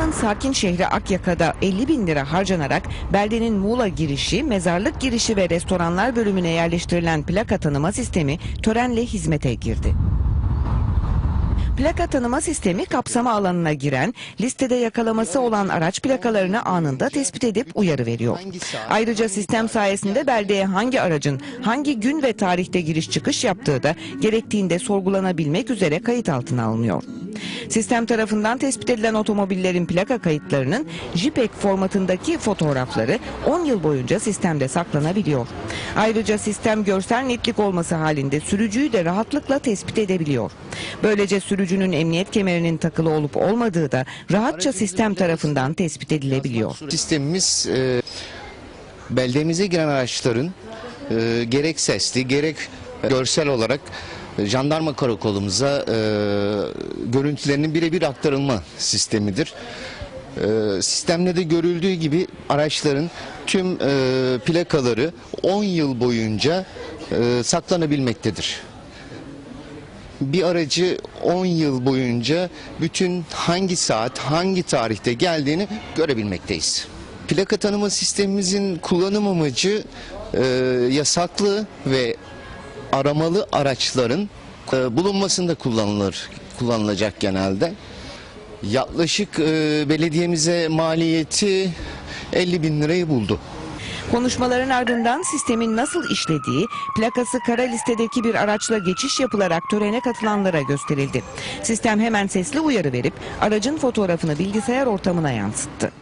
Muğla'nın sakin şehri Akyaka'da 50 bin lira harcanarak beldenin Muğla girişi, mezarlık girişi ve restoranlar bölümüne yerleştirilen plaka tanıma sistemi törenle hizmete girdi. Plaka tanıma sistemi kapsama alanına giren, listede yakalaması olan araç plakalarını anında tespit edip uyarı veriyor. Ayrıca sistem sayesinde beldeye hangi aracın hangi gün ve tarihte giriş çıkış yaptığı da gerektiğinde sorgulanabilmek üzere kayıt altına alınıyor. Sistem tarafından tespit edilen otomobillerin plaka kayıtlarının JPEG formatındaki fotoğrafları 10 yıl boyunca sistemde saklanabiliyor. Ayrıca sistem görsel netlik olması halinde sürücüyü de rahatlıkla tespit edebiliyor. Böylece sürücünün emniyet kemerinin takılı olup olmadığı da rahatça sistem tarafından tespit edilebiliyor. Sistemimiz e, beldemize giren araçların e, gerek sesli gerek görsel olarak jandarma karakolumuza e, görüntülerinin birebir aktarılma sistemidir. E, sistemde de görüldüğü gibi araçların tüm e, plakaları 10 yıl boyunca e, saklanabilmektedir bir aracı 10 yıl boyunca bütün hangi saat, hangi tarihte geldiğini görebilmekteyiz. Plaka tanıma sistemimizin kullanım amacı e, yasaklı ve aramalı araçların e, bulunmasında kullanılır, kullanılacak genelde. Yaklaşık e, belediyemize maliyeti 50 bin lirayı buldu. Konuşmaların ardından sistemin nasıl işlediği, plakası kara listedeki bir araçla geçiş yapılarak törene katılanlara gösterildi. Sistem hemen sesli uyarı verip aracın fotoğrafını bilgisayar ortamına yansıttı.